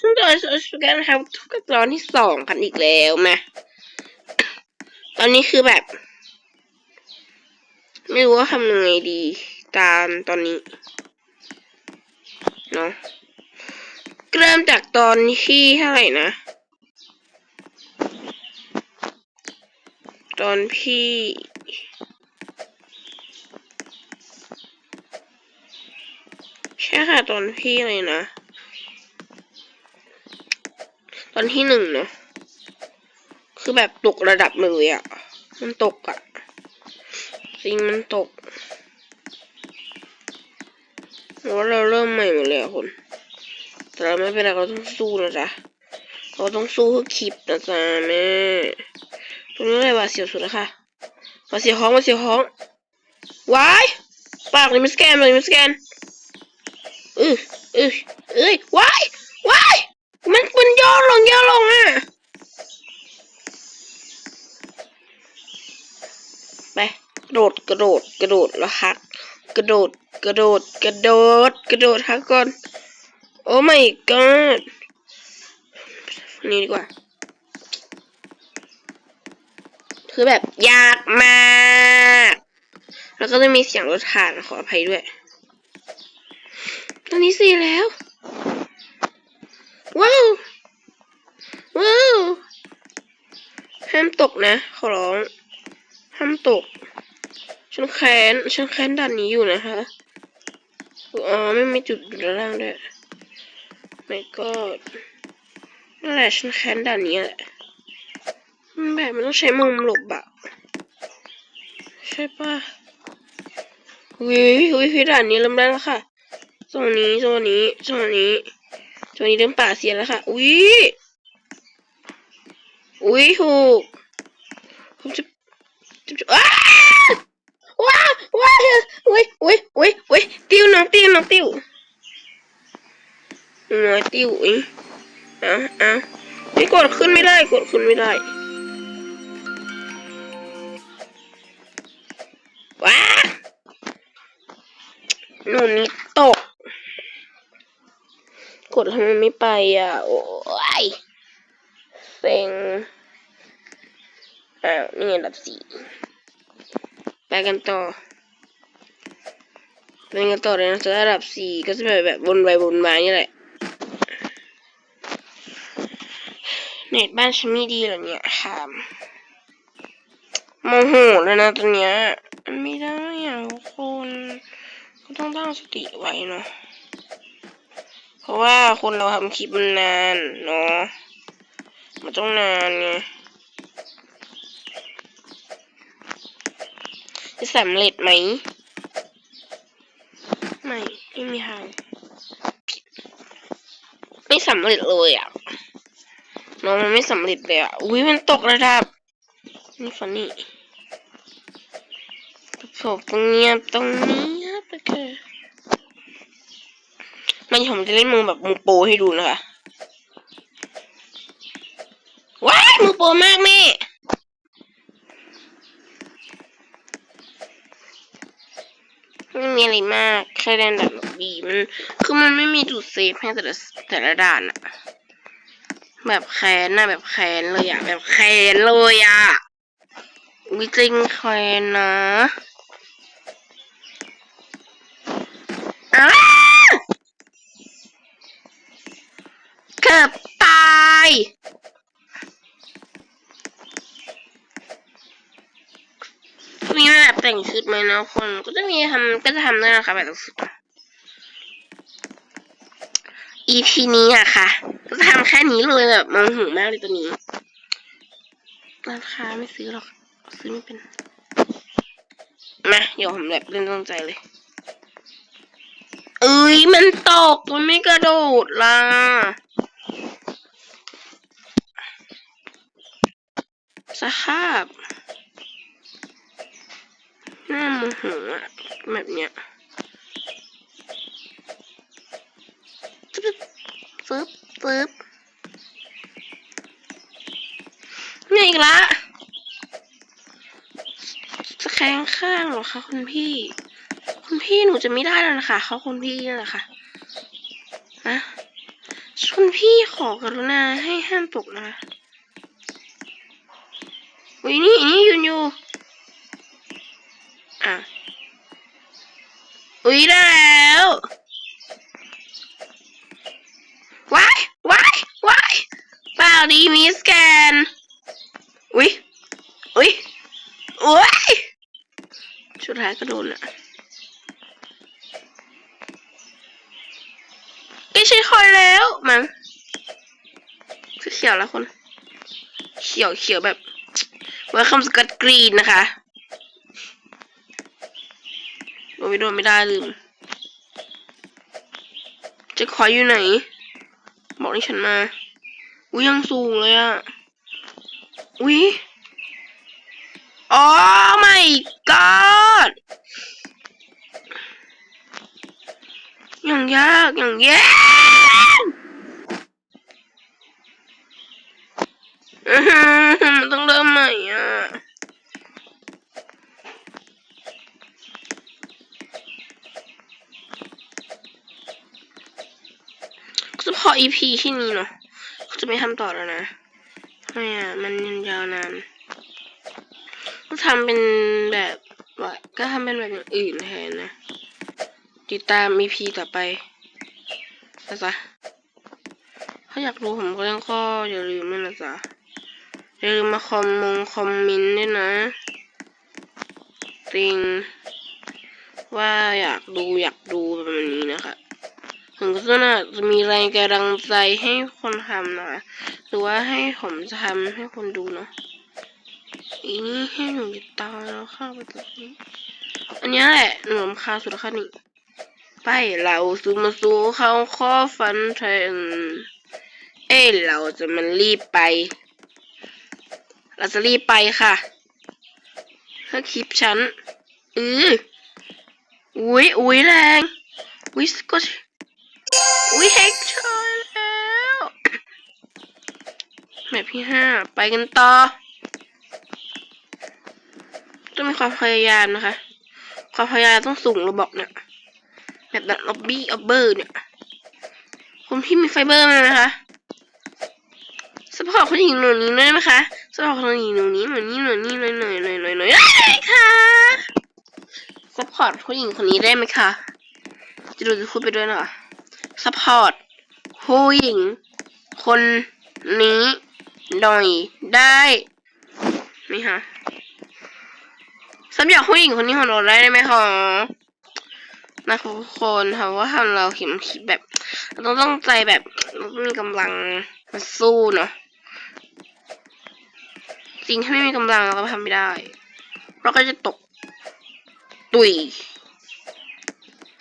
ซึ่งตอนสแกนนะครับทุกตอนที่สองกันอีกแล้วมาตอนนี้คือแบบ ไม่รู้ว่าทำยังไงดี ตามตอนนี้เนาะเริ่มจากตอนที่เท่าไหร่นะ ตอนพี่ใช่ค่ะตอนพี่เลยนะ ตอนที่หนึ่งเนะ คือแบบตกระดับเลยอะ่ะ มันตกอะ่ะจริงมันตกแล้วเราเริ่มใหม่หมดเลยอะคุณแต่เราไม่เป็นไรเราต้องสู้นะจ๊ะ เราต้องสู้เพื่อคลิปนะจ๊ะแม่ตรงนี้เลยว่าเสียวสุดแล้วค่ะมาเสียวห้องมาเสียวห้องวายปากเลยมิสแกนเลยมิสแกนเออเออเอ้ยวายวาย มันมันย่อลงย่อลงอะ ไปกระโดดกระโดดกระโดดแล้วฮัก กระโดดกระโดดกระโดดกระโดดฮักก่อน โอ้ my god นี่ดีกว่า คือแบบยากมาก แล้วก็จะมีเสียงรถผ่านขออภัยด้วย ตอนนี้สี่แล้ว ว้าวว้าวห้ามตกนะ ขอร้อง ห้ามตก ฉันแค้น ฉันแค้นด่านนี้อยู่นะคะ อ๋อ ไม่มีจุดอยู่ด้านล่างด้วยไม่ก็นั่นแหละฉันแค้นด่านนี้แหละมันแบบมันต้องใช้มุมหลบอะใช่ปะวิววิวด่านนี้เริ่มได้แล้วค่ะโซนนี้โซนนี้โซนนี้ โซนนี้เริ่มป่าเสียแล้วค่ะ อุ้ย อุ้ยถูก ผมจะจะจะอ้าว้าว้าอุ้ยอุ้ยอุ้ยอุ้ยติ้วน้องติ้วน้องติ้วน้อยติ้วอุ้ยเอ้าเอ้าไม่กดขึ้นไม่ได้กดขึ้นไม่ได้ว้าหนูนี่ตก ดทำไมไม่ไปอะ โอ้ยเซ็งอ้าวนี่ไงอันดับสี่ไปกันต่อไปกันต่อเลยนะจะระดับสี่ก็จะแบบแบบวนไปวนมานี่แหละเน็ตบ้านฉันไม่ดีเหรอเนี่ยค่ะโมโหเลยนะตอนเนี้ยมันไม่ได้อะทุกคนก็ต้องตั้งสติไว้เนาะ ราะว่าคนเราทำคลิปมันนานเนาะมันต้องนานไงจะสำเร็จไหม ไม่ ไม่มีทาง ไม่สำเร็จเลยอะน้องมันไม่สำเร็จเลยอะ อุ้ยมันตกระดับ นี่ฟันนี่ผมตรงเนี้ยตรงนี้ครับโอเมันผมจะเล่นมือแบบมือโปรให้ดูนะคะ ว้ายมือโปรมากแม่ไม่มีอะไรมากแค่เล่นแบบบีมันคือมันไม่มีจุดเซฟให้แต่ละแต่ละด่านอะแบบแค้นนะแบบแค้นเลยอะแบบแค้นเลยอะวิจริงแค้นนะ นะคนก็จะมีทำก็จะทำด้วยนะคะแบบแต่งชุด EP นี้อะค่ะ ก็จะทำแค่นี้เลยแบบมองหูมากเลยตัวนี้ร้านค้าไม่ซื้อหรอก ซื้อไม่เป็น มาเดี๋ยวผมแบบเล่นตั้งใจเลย เอ้ยมันตกมันไม่กระโดดล่ะสภาพาโมโหแบบเนี้ยปึ๊บปึ๊บปึ๊บเนี่อีกละจะแข้งข้างเหรอคะคุณพี่ คุณพี่หนูจะไม่ได้แล้วนะคะเขาคุณพี่แหละค่ะนะคุณพี่ขอกรุณาให้ห้ามตกนะอุ้ยนี่นี่ยืนอยู่ อะ อุ้ยแล้วว้ายว้ายว้ายเปล่าดีมีสแกน อุ้ยอุ้ยอุ้ยสุดท้ายก็โดนอะไม่ใช่คอยแล้วมั้งเขียวแล้วคน เขียวเขียวแบบว่าคำสกัดกรีนนะคะ โดนไม่โดนไม่ได้ลืม จะคอยอยู่ไหน บอกให้ฉันมา อุ้ยยังสูงเลยอะอุ้ยอ๋อไม่กอดอย่างยากอย่างแย่มันต้องเริ่มใหม่อะ อีพีที่นี้เนาะจะไม่ทำต่อแล้วนะไม่อะมันยังยาวนานก็ทำเป็นแบบว่าก็ทำเป็นแบบอื่นแทนนะ ติดตามอีพีต่อไปนะจ๊ะถ้าอยากรู้ผมก็ยังก็อย่าลืมนี่นะจ๊ะอย่าลืมมาคอมมงคอมมินด้วยนะจริงว่าอยากดูอยากดูแบบนี้นะคะ ผมก็น่าจะมีแรงกำลังใจให้คนทำนะหรือว่าให้ผมจะทำให้คนดูเนาะอีนี้ให้หนูตายแล้วข้าไปตรงนี้อันนี้แหละหนูคาสุดค่ะนี่ไปเราซูมาซูเขาข้อฟันเทนเอ้เราจะมันรีบไป เราจะรีบไปค่ะถ้าคลิปฉันอืออุ้ยอุ้ยแรงอุ้ยก็ ช็คเธอแล้วแมปที่ห้าไปกันต่อ ต้องมีความพยายามนะคะ ความพยายามต้องสูงระบอกเนี่ยแบบแบบล็อบบี้ออเบอร์เนี่ยคนที่มีไฟเบอร์มานะคะสปอร์ตคนหญิงหนูนี้ด้วยนะคะสปอร์ตคนหญิงหนูนี้หนูนี้หนูนี้หน่อยหน่อยหน่อยหน่อยหน่อยค่ะสปอร์ตผู้หญิงคนนี้ได้ไหมคะจะดูจะพูดไปด้วยนะคะ ซัพพอร์ตผู้หญิง คนนี้หน่อยได้ไหมคะซัพอร์ตผู้หญิงคนนี้ของเราได้ไหมคะนะทุกคนค่ะว่าทำเราเข็มคิดแบบต้องต้องใจแบบมีกำลังมาสู้เนาะจริงถ้าไม่มีกำลังเราก็ทำไม่ได้ เราก็จะตก ตุย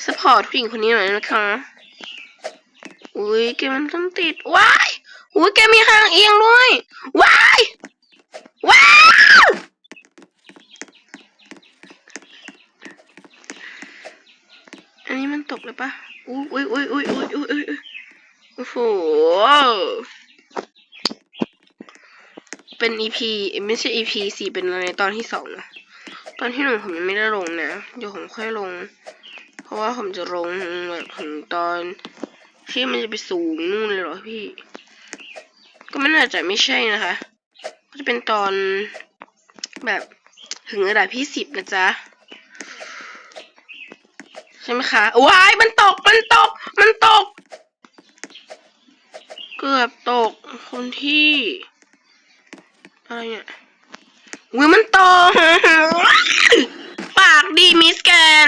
สปอร์ตผู้หญิงคนนี้หน่อยนะคะ อุ้ยเกมมันทั้งติด ว้ายอุ้ยแกมีหางเอียงด้วย ว้าย ว้าวอันนี้มันตกเลยปะอุ้ยอุ้ยอุ้ยอุ้ยอุ้ยอุ้ยอุ้ยโอ้โห เป็น EP ไม่ใช่ EP สี่เป็นอะไรตอนที่สองนะ ตอนที่หนึ่งผมยังไม่ได้ลงนะ เดี๋ยวผมค่อยลง เพราะว่าผมจะลงแบบถึงตอน ชื่อมันจะไปสูงนู่นเลยเหรอพี่ ก็ไม่น่าจะไม่ใช่นะคะ ก็จะเป็นตอนแบบถึงระดับพี่สิบนะจ๊ะ ใช่ไหมคะว้ายมันตกมันตก มันตก เกือบตกคนที่อะไรเนี่ยวิมันตกปากดีมิสแกน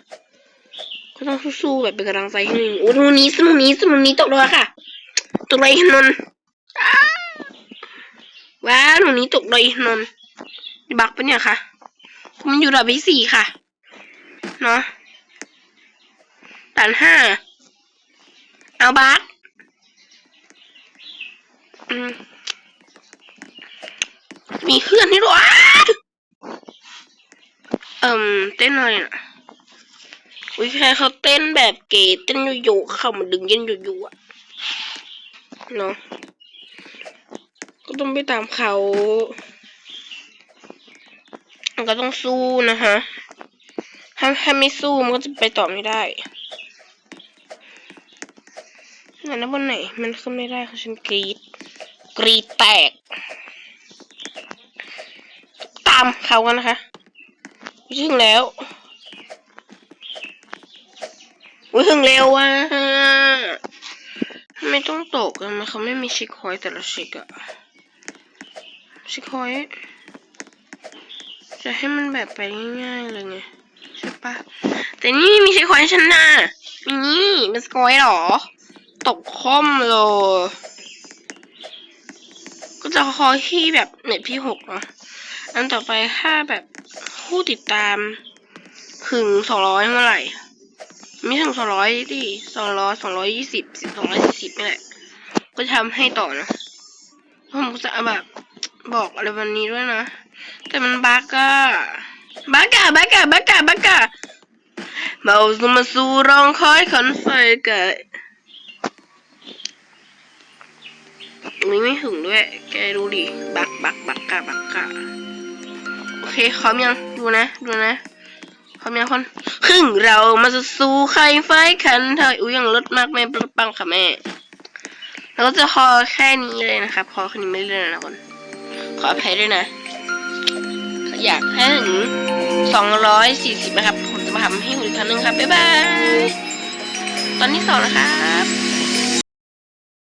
ก็ต้องสู้ๆแบบเป็นกำลังใจให้หนึ่งโอ้ตรงนี้สมุนนี้สมุนนี้ตกเลยค่ะ ตกเลยนนว้าหนูนี้ตกเลยนนบักปะเนี่ยค่ะ มันอยู่ระดับที่สี่ค่ะ เนาะด่านห้า เอาบัสอืมมีเพื่อนนี่ด้วยอ้เอิ่มเต้นอะไรน่ะ วิแค่เขาเต้นแบบเก๋เต้นโยๆเข้ามาดึงเย็นโยๆอะเนาะก็ต้องไปตามเขาก็ต้องสู้นะคะ ถ้าถ้าไม่สู้มันก็จะไปต่อไม่ได้งั้นนะบนไหน มันขึ้นไม่ได้ค่ะฉันกรีด กรีดแตก ตามเขากันนะคะ ถึงแล้ว อุ้ยถึงเร็วว่ะทำไมต้องตกอะมันเขาไม่มีชิคคอยแต่ละชิคอะชิคคอย จะให้มันแบบไปง่ายๆเลยไงใช่ปะแต่นี่มีชิคคอยชนะมีนี่เป็นสกอยหรอ ตกค่อมเลยก็จะคอยที่แบบเน็ตพี่หกเนาะอันต่อไปถ้าแบบผู้ติดตามถึงสองร้อยเมื่อไหร่ ม่ถึงสองร้อยดิสองร้อยสองร้อยยี่สิบสองร้อยสี่สิบนี่แหละ ก็จะทำให้ต่อนะผมจะแบบบอกอะไรวันนี้ด้วยนะ แต่มันบักอะบักอะบักอะบักอะบักอะเมาสมาสู่ร้องคอยขันไฟกะมีไม่ถึงด้วย แกดูดิ บักบักบักกะบักกะโอเคพร้อมยัง ดูนะ ดูนะ พร้อมยังคนครึ่งเรามาจะสู้ใครไฟขันเธออุ้ยยังลดมากแม่ปปังค่ะแม่แล้วก็จะพอแค่นี้เลยนะครับพอแค่นี้ไม่เล่นแล้วนะคนขออภัยด้วยนะ อยากให้ถึงสองร้อยสี่สิบนะครับ ผมจะมาทำให้คุณอีกครั้งหนึ่งครับ บ๊ายบาย ตอนที่สองนะครับ